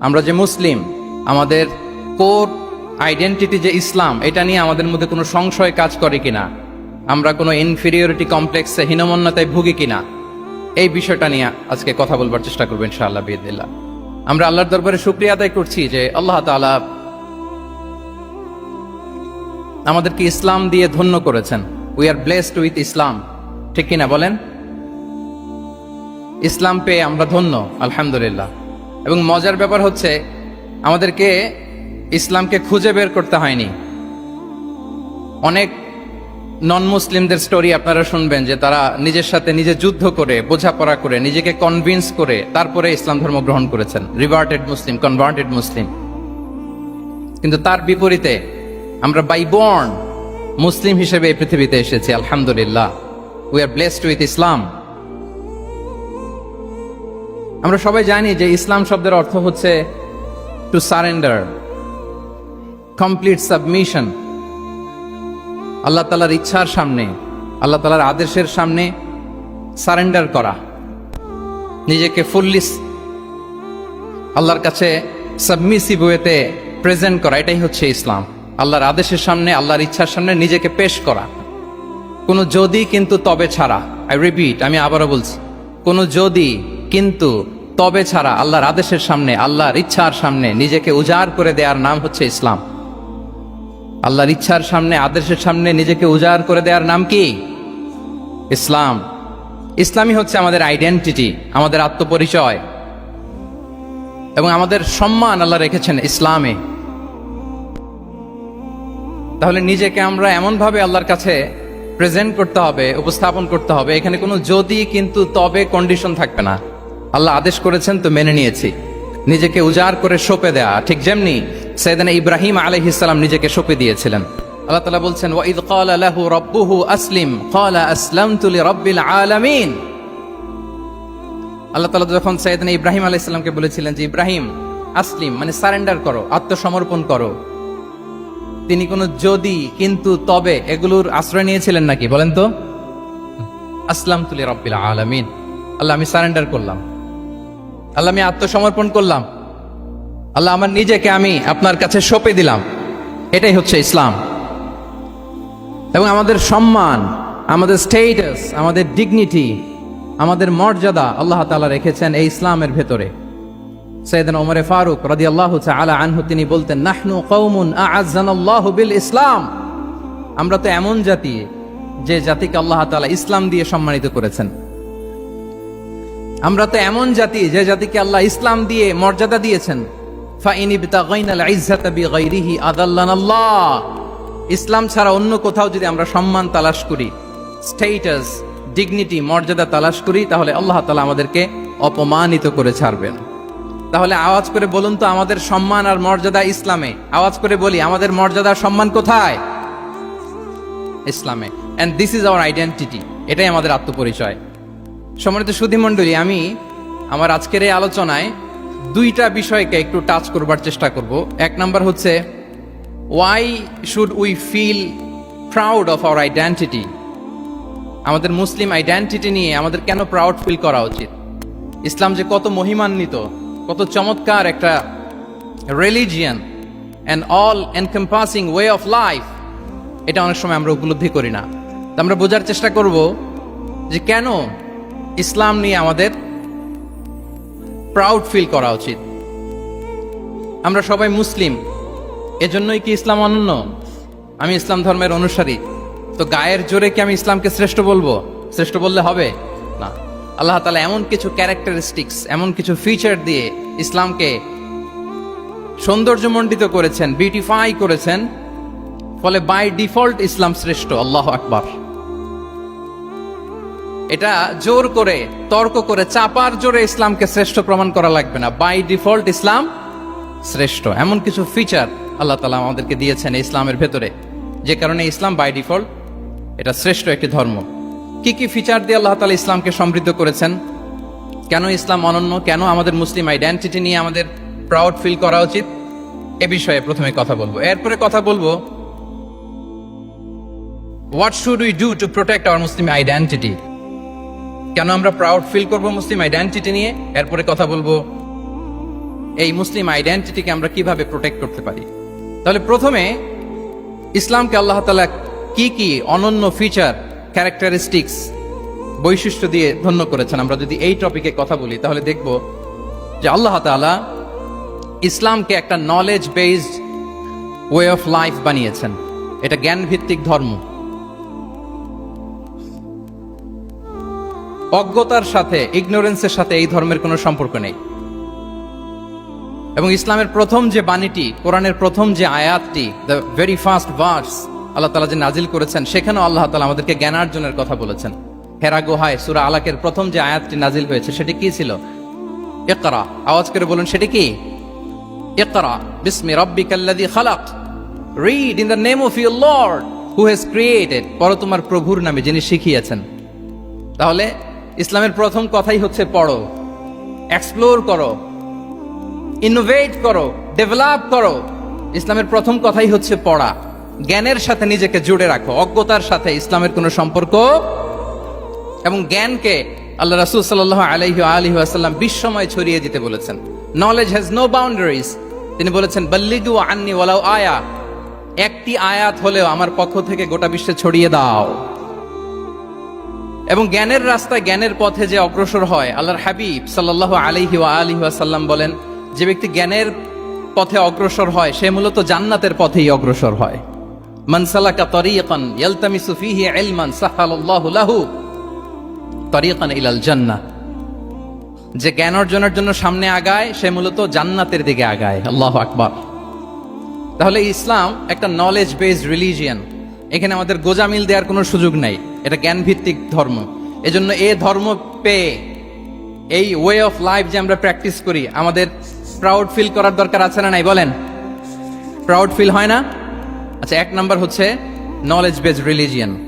আমরা যে মুসলিম, আমাদের কোর আইডেন্টিটি যে ইসলাম, এটা নিয়ে আমাদের মধ্যে কোনো সংশয় কাজ করে কিনা? আমরা কোনো ইনফিরিয়রিটি কমপ্লেক্সে হীনমন্যতায় ভুগি কিনা? এই বিষয়টা নিয়ে আজকে কথা বলবার চেষ্টা করব ইনশাআল্লাহ বিদিল্লাহ আমরা আল্লাহর দরবারে শুক্রিয়া আদায় করছি যে আল্লাহ তাআলা আমাদেরকে ইসলাম দিয়ে ধন্য করেছেন। We are blessed with Islam ঠিক কিনা বলেন? ইসলাম পেয়ে আমরা ধন্য, আলহামদুলিল্লাহ। এবং মজার ব্যাপার হচ্ছে, আমাদেরকে ইসলামকে খুঁজে বের করতে হয়নি। অনেক নন মুসলিমদের স্টোরি আপনারা শুনবেন যে তারা নিজের সাথে নিজে যুদ্ধ করে, বোঝাপড়া করে, নিজেকে কনভিন্স করে তারপরে ইসলাম ধর্ম গ্রহণ করেছেন। রিভার্টেড মুসলিম কনভার্টেড মুসলিম কিন্তু তার বিপরীতে আমরা বাই বর্ন মুসলিম হিসেবে এই পৃথিবীতে এসেছি, আলহামদুলিল্লাহ। We are blessed with Islam আমরা সবাই জানি যে ইসলাম শব্দের অর্থ হচ্ছে টু সারেন্ডার কমপ্লিট সাবমিশন আল্লাহ তালার ইচ্ছার সামনে, আল্লাহ তালার আদেশের সামনে সারেন্ডার করা। নিজেকে ফুললি আল্লাহর কাছে সাবমিসিভ ওয়েতে প্রেজেন্ট করা, এটাই হচ্ছে ইসলাম। আল্লাহর আদেশের সামনে, আল্লাহর ইচ্ছার সামনে নিজেকে পেশ করা। কোনো যদি কিন্তু তবে ছাড়া। আই রিপিট আমি আবারও বলছি, কোনো যদি কিন্তু তবে ছাড়া আল্লাহর আদেশের সামনে, আল্লাহর ইচ্ছার সামনে নিজেকে উজাড় করে দেওয়ার নাম হচ্ছে ইসলাম। আল্লাহর ইচ্ছার সামনে, আদেশের সামনে নিজেকে উজাড় করে দেওয়ার নাম কি? ইসলাম। ইসলামই হচ্ছে আমাদের আইডেন্টিটি আমাদের আত্মপরিচয়। এবং আমাদের সম্মান আল্লাহ রেখেছেন ইসলামে। তাহলে নিজেকে আমরা এমনভাবে আল্লাহর কাছে প্রেজেন্ট করতে হবে, উপস্থাপন করতে হবে, এখানে কোনো যদি, কিন্তু তবে কন্ডিশন থাকবে না। আল্লাহ আদেশ করেছেন, তো মেনে নিয়েছি। নিজেকে উজাড় করে সঁপে দেয়া। ঠিক যেমনি সৈয়দানা ইব্রাহিম আলাইহিসসালাম নিজেকে সঁপে দিয়েছিলেন। আল্লাহ তাআলা বলছেন, ওয়াইদ লাহু রাব্বুহু আসলিম আল্লাহ তাআলা যখন সৈয়দানা ইব্রাহিম আলাইহিসসালামকে বলেছিলেন যে, ইব্রাহিম, আসলিম মানে সারেন্ডার করো, আত্মসমর্পণ করো। তিনি কোনো যদি, কিন্তু, তবে এগুলোর আশ্রয় নিয়েছিলেন নাকি? বলেন তো। আসলাম তুলি রব্বিল আলামিন। আল্লাহ, আমি সারেন্ডার করলাম। আল্লাহ, আমি আত্মসমর্পণ করলাম। আল্লাহ, আমার নিজেকে আমি আপনার কাছে সঁপে দিলাম। এটাই হচ্ছে ইসলাম। এবং আমাদের সম্মান, আমাদের স্টেটাস আমাদের ডিগনিটি আমাদের মর্যাদা আল্লাহ তাআলা রেখেছেন এই ইসলামের ভেতরে। সৈয়দনা ওমরে ফারুক রাদিয়াল্লাহু আলা আনহু, তিনি বলতেন, নাহনু কওমুন আ'আজ্জানাল্লাহু বিল ইসলাম। আমরা তো এমন জাতি যে জাতিকে আল্লাহ তাআলা ইসলাম দিয়ে সম্মানিত করেছেন। আমরা তো এমন জাতি যে জাতিকে আল্লাহ ইসলাম দিয়ে মর্যাদা দিয়েছেন। ইসলাম ছাড়া অন্য কোথাও যদি আমরা সম্মান তালাশ করি স্টেটাস ডিগনিটি মর্যাদা তালাশ করি, তাহলে আল্লাহ তালা আমাদেরকে অপমানিত করে ছাড়বেন। তাহলে আওয়াজ করে বলুন তো, আমাদের সম্মান আর মর্যাদা ইসলামে? আওয়াজ করে বলি, আমাদের মর্যাদা সম্মান কোথায়? ইসলামে। And this is our identity এটাই আমাদের আত্মপরিচয়। সম্মানিত সুধী মণ্ডলী, আমি আমার আজকের এই আলোচনায় দুইটা বিষয়কে একটু টাচ করবার চেষ্টা করব। এক নাম্বার হচ্ছে why should we feel proud of our identity আমাদের মুসলিম আইডেন্টিটি নিয়ে আমাদের কেন প্রাউড ফিল করা উচিত? ইসলাম যে কত মহিমান্বিত, কত চমৎকার একটা religion and all encompassing way of life এটা অনেক সময় আমরা উপলব্ধি করি না। তো আমরা বোঝার চেষ্টা করব যে কেন ইসলাম নিয়ে আমাদের প্রাউড ফিল করা উচিত। আমরা সবাই মুসলিম, এজন্যই কি ইসলাম অনন্য? আমি ইসলাম ধর্মের অনুসারী, তো গায়ের জোরে কি আমি ইসলামকে শ্রেষ্ঠ বলব? শ্রেষ্ঠ বললে হবে? না। আল্লাহ তালা এমন কিছু ক্যারেক্টারিস্টিক্স এমন কিছু ফিচার দিয়ে ইসলামকে সৌন্দর্যমণ্ডিত করেছেন বিউটিফাই করেছেন, ফলে বাই ডিফল্ট ইসলাম শ্রেষ্ঠ। আল্লাহ আকবার। এটা জোর করে, তর্ক করে, চাপার জোরে ইসলামকে শ্রেষ্ঠ প্রমাণ করা লাগবে না। বাই ডিফল্ট ইসলাম শ্রেষ্ঠ। এমন কিছু ফিচার আল্লাহ তালা আমাদেরকে দিয়েছেন ইসলামের ভেতরে। যে কারণে ইসলাম বাই ডিফল্ট এটা শ্রেষ্ঠ একটি ধর্ম। কি কি ফিচার দিয়ে আল্লাহ তালা ইসলামকে সমৃদ্ধ করেছেন? কেন ইসলাম অনন্য? কেন আমাদের মুসলিম আইডেন্টিটি নিয়ে আমাদের প্রাউড ফিল করা উচিত? এ বিষয়ে প্রথমে কথা বলব। এরপরে কথা বলব what should we do to protect our Muslim identity কেন আমরা প্রাউড ফিল করব মুসলিম আইডেন্টিটি নিয়ে? এরপরে কথা বলব, এই মুসলিম আইডেন্টিটিকে আমরা কীভাবে প্রোটেক্ট করতে পারি? তাহলে প্রথমে, ইসলামকে আল্লাহ তালা কি কি অনন্য ফিচার ক্যারেক্টারিস্টিক্স বৈশিষ্ট্য দিয়ে ধন্য করেছেন? আমরা যদি এই টপিকে কথা বলি, তাহলে দেখব যে আল্লাহ তাআলা ইসলামকে একটা knowledge based way of life বানিয়েছেন। এটা জ্ঞান ভিত্তিক ধর্ম। অজ্ঞতার সাথে ইগনোরেন্সের সাথে এই ধর্মের কোনো সম্পর্ক নেই। এবং ইসলামের প্রথম যে বাণীটি, কোরআনের প্রথম যে আয়াতটি দ্য ভেরি ফার্স্ট ভার্স আল্লাহ তালা যে নাজিল করেছেন, সেখানেও আল্লাহ তালা আমাদেরকে জ্ঞানার্জনের কথা বলেছেন। হেরা গুহায় সুরা আলাকের প্রথম যে আয়াতটি নাজিল হয়েছে, সেটি কি ছিল? ইকরা। আওয়াজ করে বলুন, সেটি কি? ইকরা। বিসমি রাব্বিকাল্লাযী খালাক। Read in the name of your lord who has created পর তোমার প্রভুর নামে যিনি শিখিয়েছেন। তাহলে ইসলামের প্রথম কথাই হচ্ছে পড়ো এক্সপ্লোর করো ইনোভেট করো ডেভেলপ করো। ইসলামের প্রথম কথাই হচ্ছে পড়া, জ্ঞানের সাথে নিজেকে জুড়ে রাখো, অজ্ঞতার সাথে ইসলামের কোনো সম্পর্ক এবং জ্ঞানকে আল্লাহ রাসুল সাল্লাহ আলহি আলহি আসাল্লাম বিশ্বময় ছড়িয়ে দিতে বলেছেন। নলেজ হ্যাজ নো বাউন্ডারিজ তিনি বলেছেন, বল্লিগু আন্নি ওয়ালাও আয়া। একটি আয়াত হলেও আমার পক্ষ থেকে গোটা বিশ্বে ছড়িয়ে দাও। এবং জ্ঞানের রাস্তায় জ্ঞানের পথে যে অগ্রসর হয়, আল্লাহর হাবিব সাল্লাহ আলিহি আলিহি ওয়াসাল্লাম বলেন, যে ব্যক্তি জ্ঞানের পথে অগ্রসর হয়, সে মূলত জান্নাতের পথেই অগ্রসর হয়। মানসালাকা তরিয়াকান ইয়ালতামিসু ফিহি ইলমান সাহালাল্লাহু লাহু তরিয়াকান ইলাল জান্নাহ। যে জ্ঞান অর্জনের জন্য সামনে আগায়, সে মূলত জান্নাতের দিকে আগায়। আল্লাহ আকবার। তাহলে ইসলাম একটা নলেজ বেসড রিলিজিয়ান এখানে আমাদের গোজামিল দেওয়ার কোনো সুযোগ নাই। এটা জ্ঞানভিত্তিক ধর্ম। এজন্য এ ধর্ম পেয়ে, এই ওয়ে অফ লাইফ যে আমরা প্র্যাকটিস করি, আমাদের প্রাউড ফিল করার দরকার আছে না নাই? বলেন। প্রাউড ফিল হয় না? আচ্ছা এক নাম্বার হচ্ছে নলেজ বেজ রিলিজিয়ান